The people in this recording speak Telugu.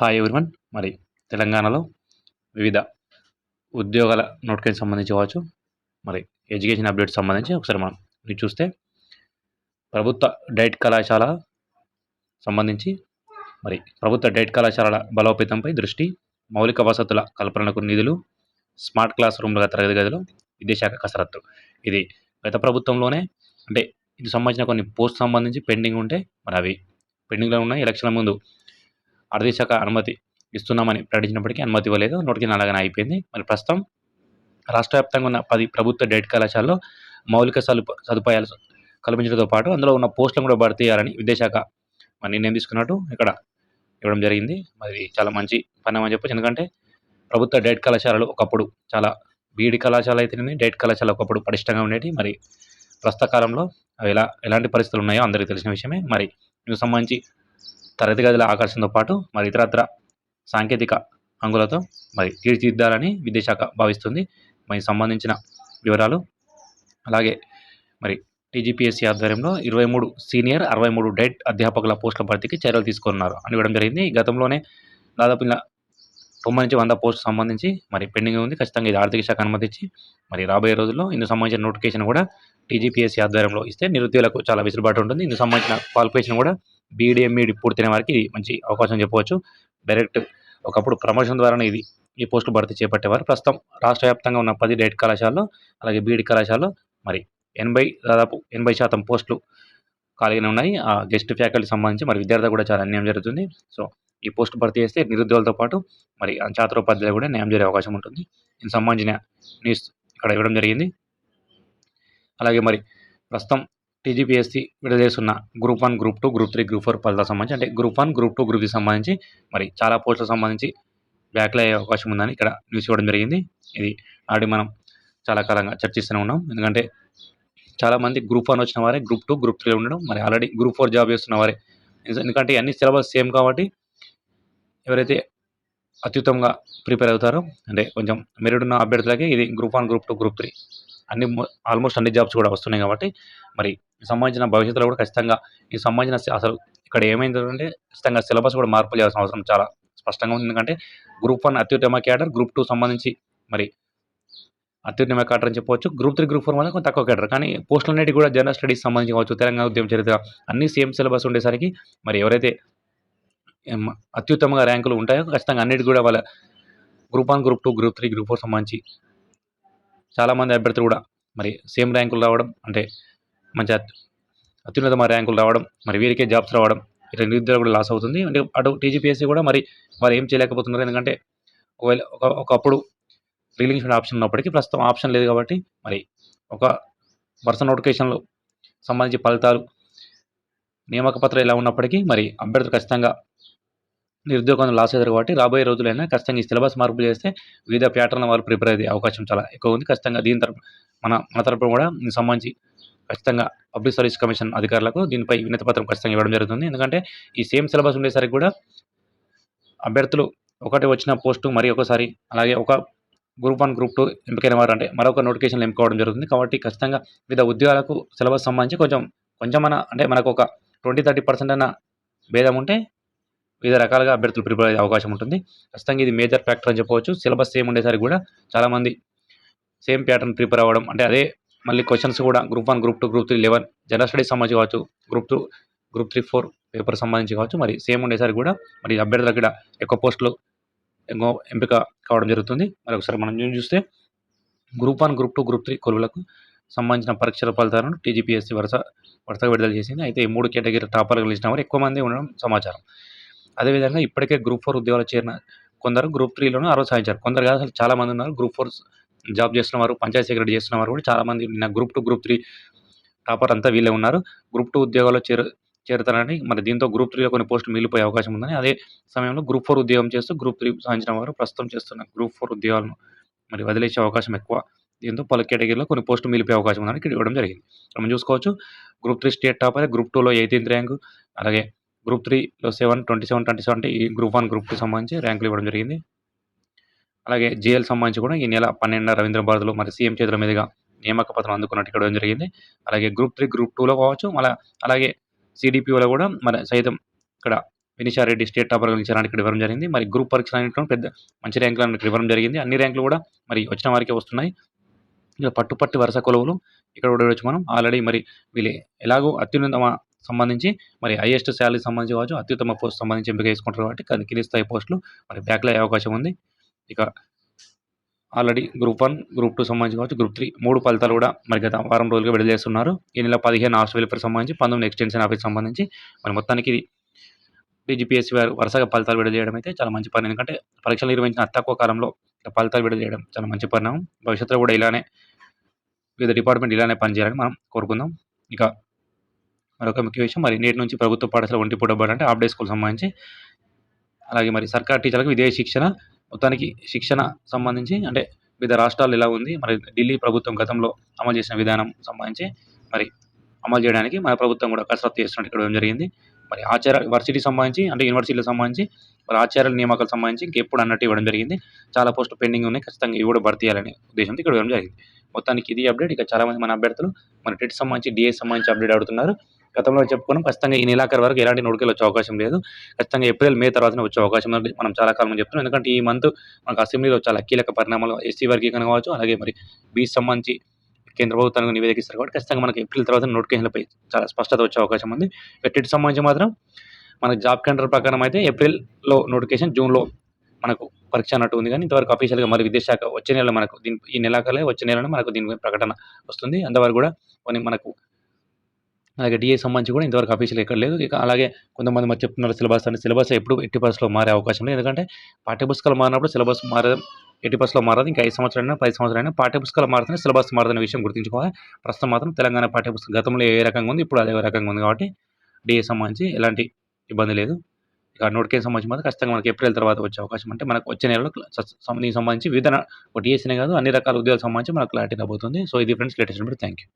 హాయ్ ఎవరివన్ మరి తెలంగాణలో వివిధ ఉద్యోగాల నోటిఫికేషన్ సంబంధించి కావచ్చు మరి ఎడ్యుకేషన్ అప్డేట్ సంబంధించి ఒకసారి మనం ఇది చూస్తే ప్రభుత్వ డైట్ కళాశాల సంబంధించి మరి ప్రభుత్వ డైట్ కళాశాలల బలోపేతంపై దృష్టి మౌలిక వసతుల కల్పనకు నిధులు స్మార్ట్ క్లాస్ రూమ్ల తరగతి గదులు విద్యాశాఖ కసరత్తు. ఇది గత ప్రభుత్వంలోనే అంటే ఇది సంబంధించిన కొన్ని పోస్ట్ సంబంధించి పెండింగ్ ఉంటే మరి అవి పెండింగ్లో ఉన్నాయి. ఎలక్షన్ల ముందు ఆర్థిక అనుమతి ఇస్తున్నామని ప్రకటించినప్పటికీ అనుమతి ఇవ్వలేదు. నోటికి అలాగనే అయిపోయింది. మరి ప్రస్తుతం రాష్ట్ర వ్యాప్తంగా ఉన్న పది ప్రభుత్వ డైట్ కళాశాలలో మౌలిక సదుప సదుపాయాలు కల్పించడంతో పాటు అందులో ఉన్న పోస్టులను కూడా భర్తీ చేయాలని విద్యాశాఖ మరి నిర్ణయం తీసుకున్నట్టు ఇక్కడ ఇవ్వడం జరిగింది. మరి చాలా మంచి పని అని చెప్పచ్చు. ఎందుకంటే ప్రభుత్వ డైట్ కళాశాలలు ఒకప్పుడు చాలా బీఈడి కళాశాల అయితేనే డైట్ కళాశాల ఒకప్పుడు పటిష్టంగా ఉండేవి మరి ప్రస్తుత కాలంలో అవి ఎలా ఎలాంటి పరిస్థితులు ఉన్నాయో అందరికీ తెలిసిన విషయమే. మరి ఇందుకు సంబంధించి తరగతి గదుల ఆకర్షణతో పాటు మరి ఇతరత్ర సాంకేతిక అంగులతో మరి తీర్చిదిద్దాలని విద్యాశాఖ భావిస్తుంది. మరి సంబంధించిన వివరాలు అలాగే మరి టీజీపీఎస్సీ ఆధ్వర్యంలో ఇరవై మూడు సీనియర్ అరవై మూడు డైట్ అధ్యాపకుల పోస్టుల భర్తీకి చర్యలు తీసుకున్నారు. అని ఇవ్వడం జరిగింది. గతంలోనే దాదాపు ఇలా తొంభై నుంచి వంద పోస్టు సంబంధించి మరి పెండింగ్ ఉంది. ఖచ్చితంగా ఇది ఆర్థిక శాఖ అనుమతించి మరి రాబోయే రోజుల్లో ఇందుకు సంబంధించిన నోటిఫికేషన్ కూడా టీజీపీఎస్సీ ఆధ్వర్యంలో ఇస్తే నిరుద్యోగులకు చాలా వెసులుబాటు ఉంటుంది. ఇందుకు సంబంధించిన క్వాలిఫికేషన్ కూడా బీఈడీ పూర్తయిన వారికి మంచి అవకాశం చెప్పవచ్చు. డైరెక్ట్ ఒకప్పుడు ప్రమోషన్ ద్వారానే ఇది ఈ పోస్టులు భర్తీ చేపట్టేవారు. ప్రస్తుతం రాష్ట్ర వ్యాప్తంగా ఉన్న పది డైట్ కళాశాలలో అలాగే బీఈడీ కళాశాలలో మరి ఎనభై దాదాపు ఎనభై శాతం పోస్టులు ఖాళీగానే ఉన్నాయి. ఆ గెస్ట్ ఫ్యాకల్టీ సంబంధించి మరి విద్యార్థులు కూడా చాలా అన్యాయం జరుగుతుంది. సో ఈ పోస్ట్ భర్తీ చేస్తే నిరుద్యోగులతో పాటు మరి ఛాత్రోపాధ్యాయులు కూడా న్యాయం జరిగే అవకాశం ఉంటుంది. దీనికి సంబంధించిన న్యూస్ ఇక్కడ ఇవ్వడం జరిగింది. అలాగే మరి ప్రస్తుతం టీజీపీఎస్సీ విడుదల చేస్తున్న group one group two group three group four ఫలితాలకు సంబంధించి అంటే group one group two group సంబంధించి మరి చాలా పోస్టులకు సంబంధించి బ్యాక్లో అయ్యే అవకాశం ఉందని ఇక్కడ న్యూస్ ఇవ్వడం జరిగింది. ఇది ఆల్రెడీ మనం చాలా కాలంగా చర్చిస్తూనే ఉన్నాం. ఎందుకంటే చాలామంది గ్రూప్ వన్ వచ్చిన వారే గ్రూప్ టూ గ్రూప్ త్రీ ఉండడం మరి ఆల్రెడీ గ్రూప్ ఫోర్ జాబ్ చేస్తున్న వారే. ఎందుకంటే అన్ని సిలబస్ సేమ్ కాబట్టి ఎవరైతే అత్యుత్తమంగా ప్రిపేర్ అవుతారో అంటే కొంచెం మెరిట్ ఉన్న అభ్యర్థులకి ఇది group one group two group three అన్ని ఆల్మోస్ట్ అన్ని జాబ్స్ కూడా వస్తున్నాయి కాబట్టి మరి సంబంధించిన భవిష్యత్తులో కూడా ఖచ్చితంగా ఈ సంబంధించిన అసలు ఇక్కడ ఏమైందంటే ఖచ్చితంగా సిలబస్ కూడా మార్పు చేయాల్సిన అవసరం చాలా స్పష్టంగా ఉంది. ఎందుకంటే గ్రూప్ వన్ అత్యుత్తమ క్యాడర్ గ్రూప్ టూ సంబంధించి మరి అత్యుత్తమ క్యాడర్ అని చెప్పవచ్చు. గ్రూప్ త్రీ గ్రూప్ ఫోర్ మాత్రం కొంచెం తక్కువ క్యాడర్ కానీ పోస్టులు అనేవి కూడా జనరల్ స్టడీస్ సంబంధించి కావచ్చు తెలంగాణ ఉద్యమ చరిత్ర అన్ని సేమ్ సిలబస్ ఉండేసరికి మరి ఎవరైతే అత్యుత్తమంగా ర్యాంకులు ఉంటాయో ఖచ్చితంగా అన్నిటి కూడా వాళ్ళ group one group two group three group four సంబంధించి చాలామంది అభ్యర్థులు కూడా మరి సేమ్ ర్యాంకులు రావడం అంటే మంచి అత్యున్నతమైన ర్యాంకులు రావడం మరి వీరికే జాబ్స్ రావడం ఇట్లా నిరుద్యోగులు కూడా లాస్ అవుతుంది. అంటే అటు టీజీపీఎస్సీ కూడా మరి వారు ఏం చేయలేకపోతున్నారు. ఎందుకంటే ఒకవేళ ఒక ఒకప్పుడు రిలీజింగ్ ఆప్షన్ ఉన్నప్పటికీ ప్రస్తుతం ఆప్షన్ లేదు కాబట్టి మరి ఒక వరుస నోటిఫికేషన్లు సంబంధించి ఫలితాలు నియామక పత్రం ఎలా ఉన్నప్పటికీ మరి అభ్యర్థులు ఖచ్చితంగా నిరుద్యోగం లాస్ అయ్యారు కాబట్టి రాబోయే రోజులైనా ఖచ్చితంగా ఈ సిలబస్ మార్పులు చేస్తే వివిధ ప్యాటర్న్ వాళ్ళు ప్రిపేర్ అయ్యే అవకాశం చాలా ఎక్కువ ఉంది. ఖచ్చితంగా దీని తరపు మన మన తరపున కూడా దీనికి సంబంధించి ఖచ్చితంగా పబ్లిక్ సర్వీస్ కమిషన్ అధికారులకు దీనిపై వినతి పత్రం ఖచ్చితంగా ఇవ్వడం జరుగుతుంది. ఎందుకంటే ఈ సేమ్ సిలబస్ ఉండేసరికి కూడా అభ్యర్థులు ఒకటి వచ్చిన పోస్టు మరి ఒకసారి అలాగే ఒక గ్రూప్ వన్ గ్రూప్ టూ ఎంపికైన వారు అంటే మరొక నోటిఫికేషన్లు ఎంపుకోవడం జరుగుతుంది. కాబట్టి ఖచ్చితంగా వివిధ ఉద్యోగాలకు సిలబస్ సంబంధించి కొంచెం కొంచెం మన అంటే మనకు ఒక ట్వంటీ థర్టీ పర్సెంట్ అన్న భేదం ఉంటే వివిధ రకాలుగా అభ్యర్థులు ప్రిపేర్ అయ్యే అవకాశం ఉంటుంది. ఖచ్చితంగా ఇది మేజర్ ఫ్యాక్టర్ అని చెప్పవచ్చు. సిలబస్ సేమ్ ఉండేసరికి కూడా చాలామంది సేమ్ ప్యాటర్న్ ప్రిపేర్ అవ్వడం అంటే అదే మళ్ళీ క్వశ్చన్స్ కూడా group one group two group three eleven general studies సంబంధించి కావచ్చు group two group three four paper సంబంధించి కావచ్చు మరి సేమ్ ఉండేసరికి కూడా మరి అభ్యర్థులకు కూడా ఎక్కువ పోస్టులు ఎక్కువ ఎంపిక కావడం జరుగుతుంది. మరి ఒకసారి మనం చూస్తే group one group two group three కొలువులకు సంబంధించిన పరీక్షల ఫలితాలను టీజీపీఎస్సీ వరుస వరుసగా విడుదల చేసింది. అయితే ఈ మూడు కేటగిరీ టాపర్లు గెలిచిన వారు ఎక్కువ మంది ఉండడం సమాచారం. అదేవిధంగా ఇప్పటికే గ్రూప్ ఫోర్ ఉద్యోగాలు చేరిన కొందరు గ్రూప్ త్రీలోనూ అర్హత సాధించారు. కొందరు కాదు అసలు చాలామంది ఉన్నారు. గ్రూప్ ఫోర్ జాబ్ చేస్తున్న వారు పంచాయతీ సెక్రటరీ చేస్తున్న వారు కూడా చాలామంది నిన్న group two group three topper అంతా వీళ్ళే ఉన్నారు. గ్రూప్ టూ ఉద్యోగాల్లో చేరు చేరుతారని మరి దీంతో గ్రూప్ త్రీలో కొన్ని పోస్టులు మిగిలిపోయే అవకాశం ఉందని అదే సమయంలో గ్రూప్ ఫోర్ ఉద్యోగం చేస్తూ గ్రూప్ త్రీ సాధించిన వారు ప్రస్తుతం చేస్తున్న గ్రూప్ ఫోర్ ఉద్యోగాలను మరి వదిలేసే అవకాశం ఎక్కువ. దీంతో పలు కేటగిరీలో కొన్ని పోస్టులు మిగిలిపోయే అవకాశం ఉందని ఇక్కడ ఇవ్వడం జరిగింది. మనం చూసుకోవచ్చు group three state topper group టూలో ఎయిటీన్త్ ర్యాంక్ అలాగే గ్రూప్ త్రీలో seven twenty seven twenty seven అంటే ఈ గ్రూప్ వన్ గ్రూప్ టూ సంబంధించి ర్యాంకులు ఇవ్వడం జరిగింది. అలాగే జేఎల్ సంబంధించి కూడా ఈ నెల పన్నెండు రవీంద్ర భారత్లో మరి సీఎం చేతుల మీదుగా నియామక పత్రం అందుకున్నట్టు ఇక్కడ జరిగింది. అలాగే గ్రూప్ త్రీ గ్రూప్ టూలో కావచ్చు మళ్ళీ అలాగే సిడిపిఓలో కూడా మరి సైతం ఇక్కడ వినిషారెడ్డి స్టేట్ టాపర్ నిలిచారని ఇక్కడ ఇవ్వడం జరిగింది. మరి గ్రూప్ పరీక్షలు అనేటువంటి పెద్ద మంచి ర్యాంకులు ఇక్కడ ఇవ్వడం జరిగింది. అన్ని ర్యాంకులు కూడా మరి వచ్చిన వారికే వస్తున్నాయి. ఇలా పట్టుపట్టు వరుస కొలువులు ఇక్కడ కూడా చూడవచ్చు మనం. ఆల్రెడీ మరి వీళ్ళు ఎలాగో అత్యున్నతమ సంబంధించి మరి హైయెస్ట్ శాలరీ సంబంధించి కావచ్చు అత్యుత్తమ పోస్ట్ సంబంధించి ఎంపిక చేసుకుంటారు కాబట్టి కానీ కింది స్థాయి పోస్టులు మరి బ్యాక్లో అయ్యే అవకాశం ఉంది? ఇక already group one group two సంబంధించి కావచ్చు గ్రూప్ త్రీ మూడు ఫలితాలు కూడా మరి గత వారం రోజులుగా విడుదల చేస్తున్నారు. ఈ నెల పదిహేను హాస్టల్ వెల్ఫేర్ సంబంధించి పంతొమ్మిది ఎక్స్టెన్షన్ ఆఫీస్ సంబంధించి మరి మొత్తానికి డిజిపిఎస్సి వారు వరుసగా ఫలితాలు విడుదల చేయడం అయితే చాలా మంచి పని ఎందుకంటే పరీక్షలు నిర్వహించిన అతి తక్కువ కాలంలో ఫలితాలు విడుదల చేయడం చాలా మంచి పరిణామం. భవిష్యత్తులో కూడా ఇలానే వివిధ డిపార్ట్మెంట్ ఇలానే పనిచేయాలని మనం కోరుకుందాం. ఇక మరొక ముఖ్య విషయం మరి నేటి నుంచి ప్రభుత్వ పాఠశాల ఒంటి పూట బడి అంటే హాఫ్ డే స్కూల్ సంబంధించి అలాగే మరి సర్కార్ టీచర్లకు విదేశీ శిక్షణ మొత్తానికి శిక్షణ సంబంధించి అంటే వివిధ రాష్ట్రాలు ఎలా ఉంది మరి ఢిల్లీ ప్రభుత్వం గతంలో అమలు చేసిన విధానం సంబంధించి మరి అమలు చేయడానికి మన ప్రభుత్వం కూడా కసరత్తు చేస్తున్నట్టు ఇక్కడ జరిగింది. మరి ఆచార్య వర్సిటీ సంబంధించి అంటే యూనివర్సిటీలకు సంబంధించి మరి ఆచార్యుల నియామకాలకు సంబంధించి ఇంకెప్పుడు అన్నట్టు ఇవ్వడం జరిగింది. చాలా పోస్టులు పెండింగ్ ఉన్నాయి ఖచ్చితంగా ఇవి కూడా భర్తీ చేయాలనే ఉద్దేశంతో ఇక్కడ ఇవ్వడం జరిగింది. మొత్తానికి ఇది అప్డేట్ ఇక చాలామంది మన అభ్యర్థులు మన టెట్ సంబంధించి డిఎస్ సంబంధించి అప్డేట్ అడుగుతున్నారు. గతంలో చెప్పుకున్నాం ఖచ్చితంగా ఈ నెలాఖరు వరకు ఎలాంటి నోటికలు వచ్చే అవకాశం లేదు. ఖచ్చితంగా ఏప్రిల్ మే తర్వాతనే వచ్చే అవకాశం ఉంది. మనం చాలా కాలం చెప్తున్నాం. ఎందుకంటే ఈ మంత్ మనకు అసెంబ్లీలో చాలా కీలక పరిణామాలు ఎస్సీ వర్గీకరణ కావచ్చు అలాగే మరి బీచ్ సంబంధించి కేంద్ర ప్రభుత్వానికి నివేదికిస్తారు కాబట్టి ఖచ్చితంగా మనకి ఏప్రిల్ తర్వాత నోటిఫికేషన్లపై చాలా స్పష్టత వచ్చే అవకాశం ఉంది. ఎట్టి సంబంధించి మాత్రం మన జాబ్ క్యాలెండర్ ప్రకారం అయితే ఏప్రిల్లో నోటిఫికేషన్ జూన్లో మనకు పరీక్ష అన్నట్టు ఉంది. కానీ ఇంతవరకు అఫీషియల్గా మరి విద్యాశాఖ వచ్చే నెల మనకు దీని ఈ నెలాఖరులో వచ్చే నెలలో మనకు దీని ప్రకటన వస్తుంది. అంతవరకు కూడా కొన్ని మనకు అలాగే డిఏ సంబంధించి కూడా ఇంతవరకు అఫీషియల్ ఎక్కడ లేదు. ఇక అలాగే కొంతమంది మరి చెప్తున్నారు సిలబస్ అంటే సిలబస్ ఎప్పుడు ఎట్టి పరిస్థితిలో మారే అవకాశం లేదు. ఎందుకంటే పాఠ్యపుస్తకాలు మారినప్పుడు సిలబస్ మారదు ఎట్టి పరిస్థితుల్లో మారదు. ఇంకా ఐదు సంవత్సరాలైనా పది సంవత్సరాలైనా పాఠ్యపుస్తకాలు మారుతూనే సిలబస్ మారుతున్న విషయం గుర్తుంచుకోవాలి. ప్రస్తుతం మాత్రం తెలంగాణ పాఠ్యపుస్తకం గతంలో ఏ రకంగా ఉంది ఇప్పుడు అదే రకంగా ఉంది కాబట్టి డిఏ సంబంధించి ఎలాంటి ఇబ్బంది లేదు. ఇక నోటిఫికేషన్ సంబంధించి మాత్రం ఖచ్చితంగా మనకి ఏప్రిల్ తర్వాత వచ్చే అవకాశం. అంటే మనకు వచ్చే నెలలో దీనికి సంబంధించి వివిధ డిఎస్సీనే కాదు అన్ని రకాల ఉద్యోగాలకు సంబంధించి మనకు క్లారిటీ రాబోతుంది. సో ఇది ఫ్రెండ్స్ లేటెస్ట్ థ్యాంక్ యూ